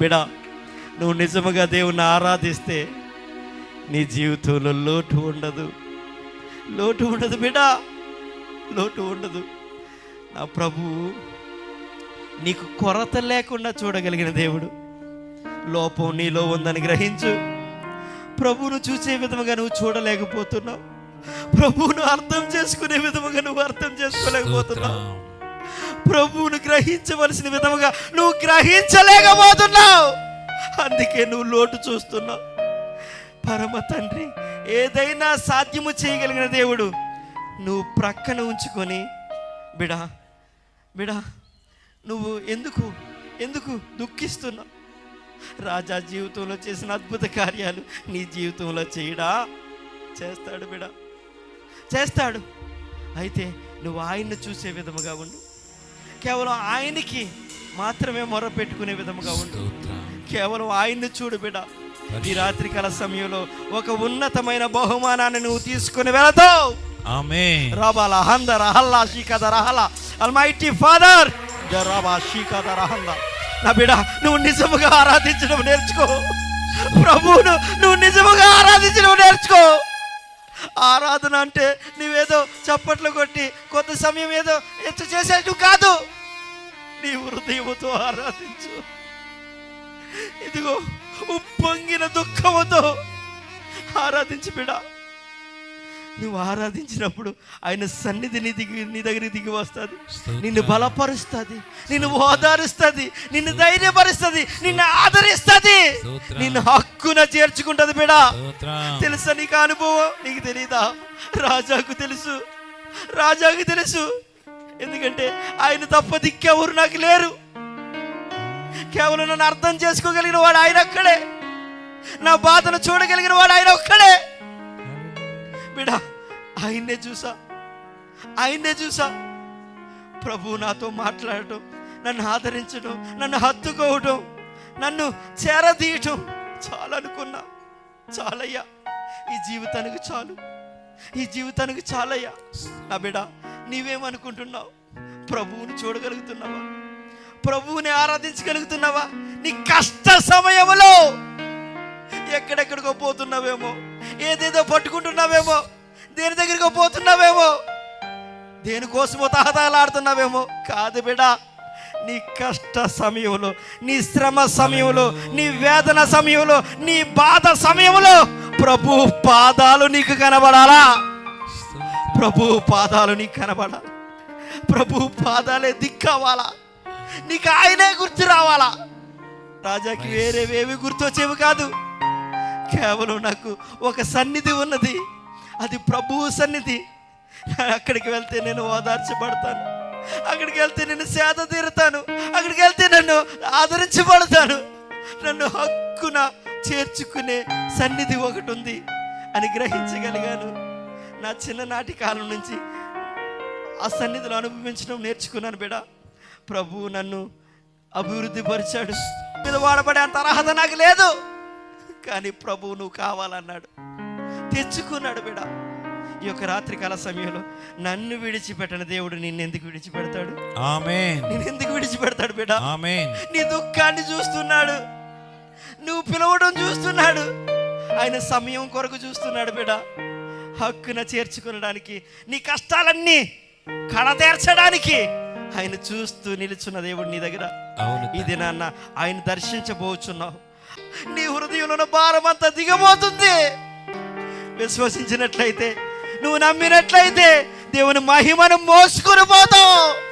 బిడా నువ్వు నిజముగా దేవుణ్ణి ఆరాధిస్తే నీ జీవితంలో లోటు ఉండదు. లోటు ఉండదు బిడా లోటు ఉండదు. నా ప్రభు నీకు కొరత లేకుండా చూడగలిగిన దేవుడు. లోపం నీలో ఉందని గ్రహించు. ప్రభువును చూసే విధముగా నువ్వు చూడలేకపోతున్నావు. ప్రభువును అర్థం చేసుకునే విధముగా నువ్వు అర్థం చేసుకోలేకపోతున్నావు. ప్రభువును గ్రహించవలసిన విధముగా నువ్వు గ్రహించలేకపోతున్నావు. అందుకే నువ్వు లోటు చూస్తున్నావు. పరమ తండ్రి ఏదైనా సాధ్యము చేయగలిగిన దేవుడు నువ్వు ప్రక్కన ఉంచుకొని బిడా బిడా నువ్వు ఎందుకు ఎందుకు దుఃఖిస్తున్నావు? రాజా జీవితంలో చేసిన అద్భుత కార్యాలు నీ జీవితంలో చేయడా? చేస్తాడు బిడా. చేస్తాడు. అయితే నువ్వు ఆయన్ను చూసే విధముగా ఉండు. కేవలం ఆయనకి మాత్రమే మొర పెట్టుకునే విధముగా ఉండు. కేవలం ఆయన్ని చూడు బిడ్డ. ఈ రాత్రి కాల సమయంలో ఒక ఉన్నతమైన బహుమానాన్ని నువ్వు తీసుకుని వెళతావు. ఆమేన్. రాబాల హంద రహల్లా షీకద రహల అల్మైటీ ఫాదర్ రాబా షీకద రహల్లా. నా బిడ నువ్వు నిజముగా ఆరాధించడం నేర్చుకో. ప్రభువును నువ్వు నిజముగా ఆరాధించడం నేర్చుకో. ఆరాధన అంటే నీవేదో చప్పట్లు కొట్టి కొంత సమయం ఏదో ఎత్తు చేసేట్టు కాదు. నీ హృదయముతో ఆరాధించు. ఇదిగో ఉప్పొంగిన దుఃఖముతో ఆరాధించి బిడా. నువ్వు ఆరాధించినప్పుడు ఆయన సన్నిధి నీ దిగి నీ దగ్గరికి దిగి వస్తుంది. నిన్ను బలపరుస్తుంది. నిన్ను ఓదారుస్తుంది. నిన్ను ధైర్యపరుస్తుంది. నిన్ను ఆదరిస్తుంది. నిన్ను హక్కున చేర్చుకుంటుంది బిడా. తెలుసా నీకు అనుభవం? నీకు తెలీదా? రాజాకు తెలుసు. రాజాకు తెలుసు. ఎందుకంటే ఆయన తప్ప దిక్కెవరు నాకు లేరు. కేవలం నన్ను అర్థం చేసుకోగలిగిన వాడు ఆయన ఒక్కడే. నా బాధను చూడగలిగిన వాడు ఆయన ఒక్కడే. బిడా ఆయన్నే చూసా. ఆయన్నే చూసా. ప్రభు నాతో మాట్లాడటం నన్ను ఆదరించడం నన్ను హత్తుకోవటం నన్ను చేరదీయటం. చాలా అనుకున్నా. చాలయ్యా. ఈ జీవితానికి చాలు. ఈ జీవితానికి చాలయ్యా. నా బిడ నీవేమనుకుంటున్నావు? ప్రభువుని చూడగలుగుతున్నావా? ప్రభువుని ఆరాధించగలుగుతున్నావా? నీ కష్ట సమయంలో ఎక్కడెక్కడికో పోతున్నావేమో? ఏదేదో పట్టు పట్టుకుంటున్నావేమో దేని దగ్గరికో పోతున్నావేమో? దేనికోసమో తహతలాడుతున్నావేమో కాదు బిడా నీ కష్ట సమయంలో నీ శ్రమ సమయంలో నీ వేదన సమయంలో నీ బాధ సమయంలో ప్రభు పాదాలు నీకు కనబడాలా? ప్రభు పాదాలు నీకు కనబడాలి? ప్రభు పాదాలే దిక్కవాలా నీకు ఆయనే గుర్తు రావాలా? రాజాకి వేరేవేవి గుర్తొచ్చేవి కాదు. కేవలం నాకు ఒక సన్నిధి ఉన్నది. అది ప్రభువు సన్నిధి. అక్కడికి వెళ్తే నేను ఓదార్చబడతాను. అక్కడికి వెళ్తే నేను సేద తీరుతాను. అక్కడికి వెళ్తే నన్ను ఆదరించబడతాను. నన్ను హక్కున చేర్చుకునే సన్నిధి ఒకటి ఉంది అని గ్రహించగలిగాను. నా చిన్ననాటి కాలం నుంచి ఆ సన్నిధిలో అనుభవించడం నేర్చుకున్నాను బిడ. ప్రభువు నన్ను అభివృద్ధి పరిచాడు మీద వాడబడే అంత అర్హత నాకు లేదు. కానీ ప్రభువు నువ్వు కావాలన్నాడు. తెచ్చుకున్నాడు బిడ. ఈ యొక్క రాత్రికాల సమయంలో నన్ను విడిచిపెట్టని దేవుడు నిన్ను ఎందుకు విడిచిపెడతాడు? ఆమేన్. నేను ఎందుకు విడిచిపెడతాడు బిడ? ఆమేన్. నీ దుఃఖాన్ని చూస్తున్నాడు. నువ్వు పిలవడం చూస్తున్నాడు. ఆయన సమయం కొరకు చూస్తున్నాడు బిడ. హక్కున చేర్చుకునడానికి నీ కష్టాలన్నీ కడతీర్చడానికి ఆయన చూస్తూ నిలుచున్న దేవుడు నీ దగ్గర. అవును ఈ దినాన్న ఆయన దర్శించబోచున్నావు. నీ హృదయంలో భారం అంతా దిగబోతుంది. విశ్వసించినట్లయితే నువ్వు నమ్మినట్లయితే దేవుని మహిమను మోసుకుని పోతావు.